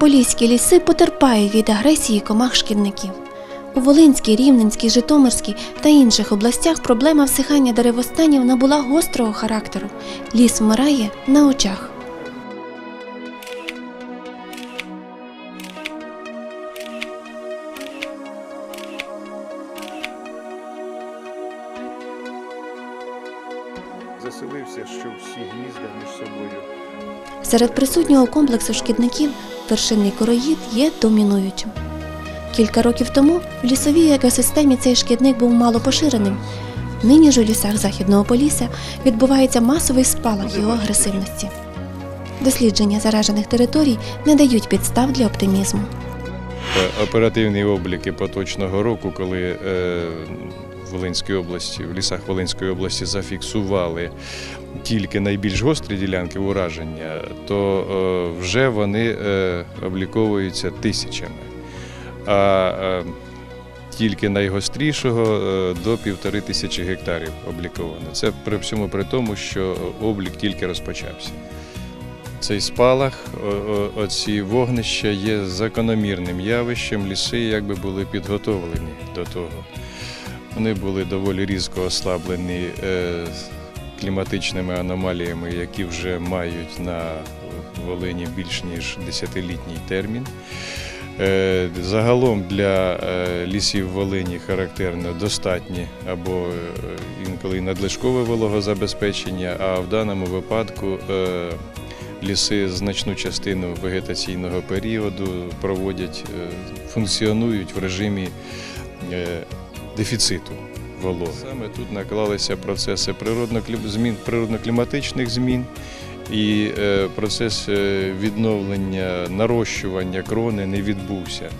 Поліські ліси потерпають від агресії комах шкідників. У Волинській, Рівненській, Житомирській та інших областях проблема всихання деревостанів набула гострого характеру. Ліс вмирає на очах. Заселився, що всі гнізда між собою. Серед присутнього комплексу шкідників вершинний короїд є домінуючим. Кілька років тому в лісовій екосистемі цей шкідник був мало поширеним. Нині ж у лісах Західного Полісся відбувається масовий спалах його агресивності. Дослідження заражених територій не дають підстав для оптимізму. Е, Оперативні обліки поточного року, коли е, Волинській області, в лісах Волинської області зафіксували тільки найбільш гострі ділянки ураження, то е, вже вони е, обліковуються тисячами. А е, тільки найгострішого до півтори тисячі гектарів обліковано. Це при всьому при тому, що облік тільки розпочався. Цей спалах, оці вогнища є закономірним явищем. Ліси якби були підготовлені до того. Вони були доволі різко ослаблені е, кліматичними аномаліями, які вже мають на Волині більш ніж десятилітній термін. Е, Загалом для е, лісів Волині характерно достатні або інколи надлишкове вологозабезпечення, а в даному випадку ліси значну частину вегетаційного періоду проводять, функціонують в режимі дефіциту вологи. Саме тут наклалися процеси змін, природно-кліматичних змін і е, процес е, відновлення, нарощування крони не відбувся.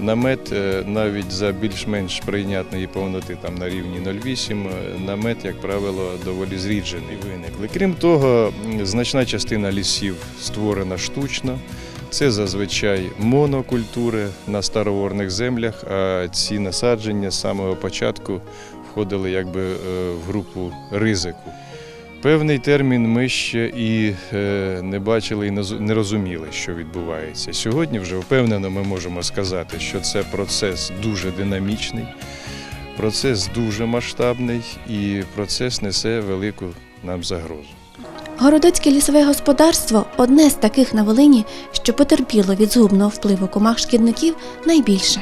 Намет е, навіть за більш-менш прийнятної повноти там на рівні 0,8, е, намет, як правило, доволі зріджений виникли. Крім того, значна частина лісів створена штучно. Це зазвичай монокультури на староворних землях, а ці насадження з самого початку входили якби е, в групу ризику. Певний термін ми ще і е, не бачили і не розуміли, що відбувається. Сьогодні вже впевнено ми можемо сказати, що це процес дуже динамічний, процес дуже масштабний і процес несе велику нам загрозу. Городоцьке лісове господарство одне з таких на Волині, що потерпіло від згубного впливу комах шкідників найбільше.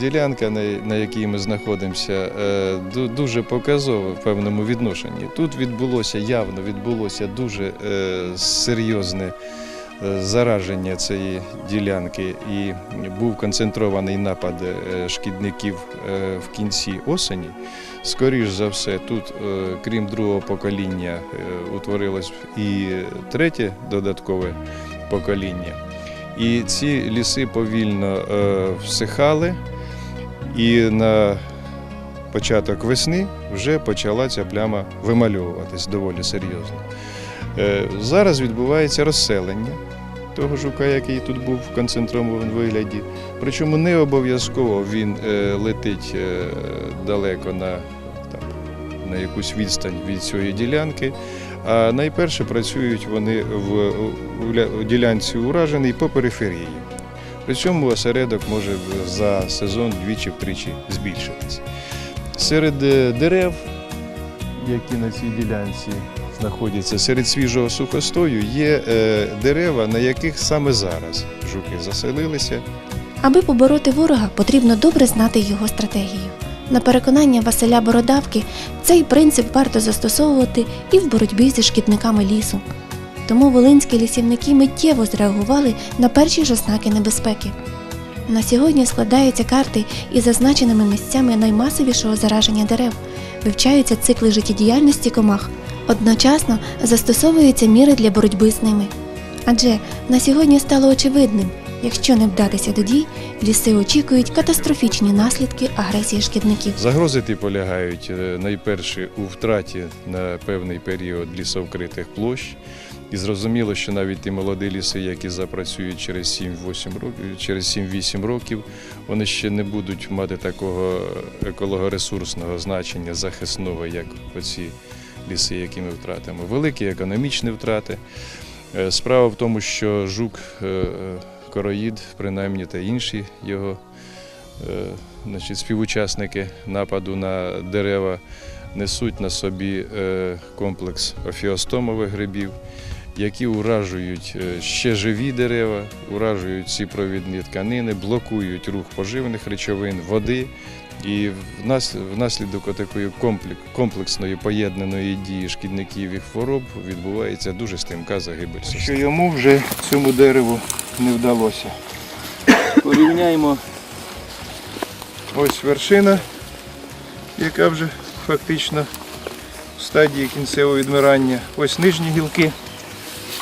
Ділянка, на, якій ми знаходимося, е, дуже показова в певному відношенні. Тут відбулося явно відбулося дуже е, серйозне зараження цієї ділянки, і був концентрований напад е, шкідників е, в кінці осені. Скоріш за все, тут, е, крім другого покоління, е, утворилось і третє додаткове покоління. І ці ліси повільно е, всихали, і на початок весни вже почала ця пляма вимальовуватись доволі серйозно. Е, зараз відбувається розселення того жука, який тут був в концентрованому вигляді. Причому не обов'язково він е, летить е, далеко на, там, на якусь відстань від цієї ділянки. А найперше працюють вони в, ля- ділянці уражений по периферії. При цьому осередок може за сезон двічі-втричі збільшитись. Серед е, дерев, які на цій ділянці знаходяться, серед свіжого сухостою, є е, дерева, на яких саме зараз жуки заселилися. Аби побороти ворога, потрібно добре знати його стратегію. На переконання Василя Бородавки, цей принцип варто застосовувати і в боротьбі зі шкідниками лісу. Тому волинські лісівники миттєво зреагували на перші ж ознаки небезпеки. На сьогодні складаються карти із зазначеними місцями наймасовішого зараження дерев, вивчаються цикли життєдіяльності комах, одночасно застосовуються міри для боротьби з ними. Адже на сьогодні стало очевидним, якщо не вдатися до дій, ліси очікують катастрофічні наслідки агресії шкідників. Загрози ті полягають е, найперше у втраті на певний період лісовкритих площ. І зрозуміло, що навіть ті молоді ліси, які запрацюють через 7-8 років, через 7-8 років, вони ще не будуть мати такого екологоресурсного значення захисного, як оці ліси, які ми втратимо. Великі економічні втрати. Е, Справа в тому, що жук е, короїд, принаймні та інші його е, значить, співучасники нападу на дерева несуть на собі е, комплекс офіостомових грибів, які уражують е, ще живі дерева, уражують ці провідні тканини, блокують рух поживних речовин, води. І внас- внаслідок такої комплексної поєднаної дії шкідників і хвороб відбувається дуже стрімка загибель що йому вже цьому дереву не вдалося. Порівняємо ось вершина, яка вже фактично в стадії кінцевого відмирання. Ось нижні гілки,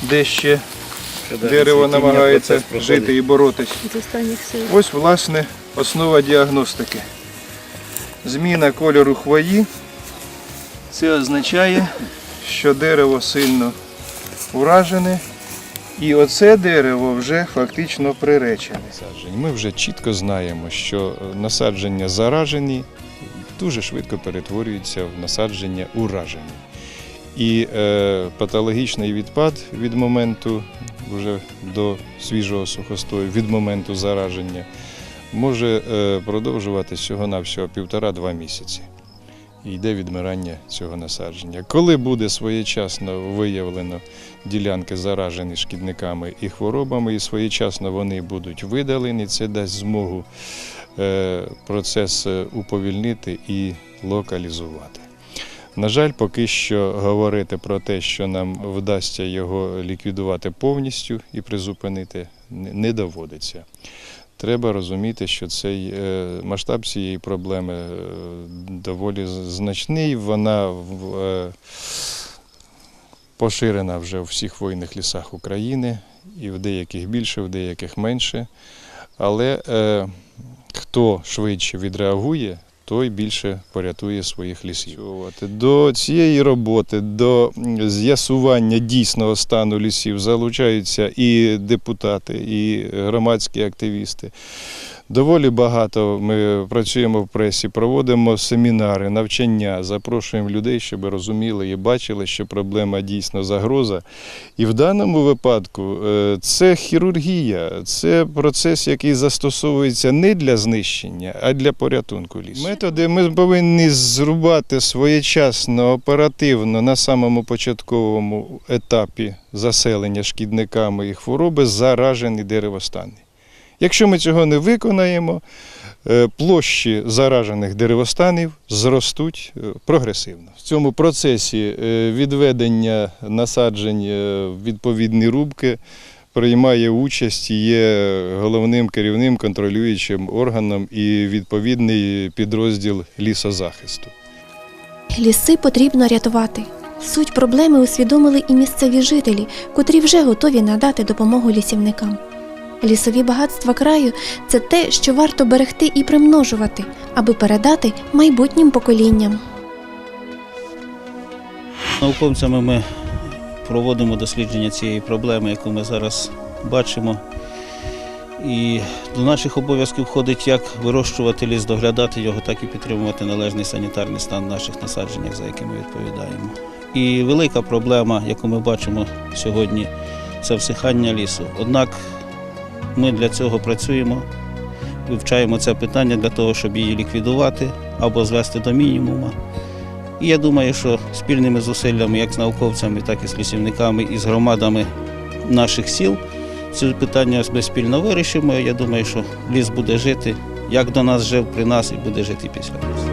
де ще дерево намагається жити і боротись. Ось, власне, основа діагностики. Зміна кольору хвої. Це означає, що дерево сильно уражене, і оце дерево вже фактично приречене. Ми вже чітко знаємо, що е, насадження заражені дуже швидко перетворюються в насадження уражені. І е, патологічний відпад від моменту вже до свіжого сухостою, від моменту зараження, може е, продовжуватись всього-навсього півтора-два місяці. І йде відмирання цього насадження. Коли буде своєчасно виявлено ділянки заражені шкідниками і хворобами, і своєчасно вони будуть видалені, це дасть змогу е, процес уповільнити і локалізувати. На жаль, поки що говорити про те, що нам вдасться його ліквідувати повністю і призупинити, не доводиться. Треба розуміти, що цей е, масштаб цієї проблеми е, доволі значний. Вона е, поширена вже у всіх хвойних лісах України, і в деяких більше, в деяких менше. Але е, хто швидше відреагує, той більше порятує своїх лісів. До цієї роботи, до з'ясування дійсного стану лісів залучаються і депутати, і громадські активісти. Доволі багато ми працюємо в пресі, проводимо семінари, навчання, запрошуємо людей, щоб розуміли і бачили, що проблема дійсно загроза. І в даному випадку е, це хірургія, це процес, який застосовується не для знищення, а для порятунку лісу. Методи ми повинні зрубати своєчасно, оперативно на самому початковому етапі заселення шкідниками і хвороби заражені деревостани. Якщо ми цього не виконаємо, е, площі заражених деревостанів зростуть е, прогресивно. В цьому процесі е, відведення насаджень в відповідні рубки приймає участь є головним керівним контролюючим органом і відповідний підрозділ лісозахисту. Ліси потрібно рятувати. Суть проблеми усвідомили і місцеві жителі, котрі вже готові надати допомогу лісівникам. Лісові багатства краю це те, що варто берегти і примножувати, аби передати майбутнім поколінням. Науковцями ми проводимо дослідження цієї проблеми, яку ми зараз бачимо. І до наших обов'язків входить як вирощувати ліс, доглядати його, так і підтримувати належний санітарний стан наших насадженнях, за які ми відповідаємо. І велика проблема, яку ми бачимо сьогодні, це всихання лісу. Однак ми для цього працюємо, вивчаємо це питання для того, щоб її ліквідувати або звести до мінімуму. І я думаю, що спільними зусиллями, як з науковцями, так і з лісівниками і з громадами наших сіл, ці питання ми спільно вирішимо. Я думаю, що ліс буде жити, як до нас жив при нас, і буде жити після нас.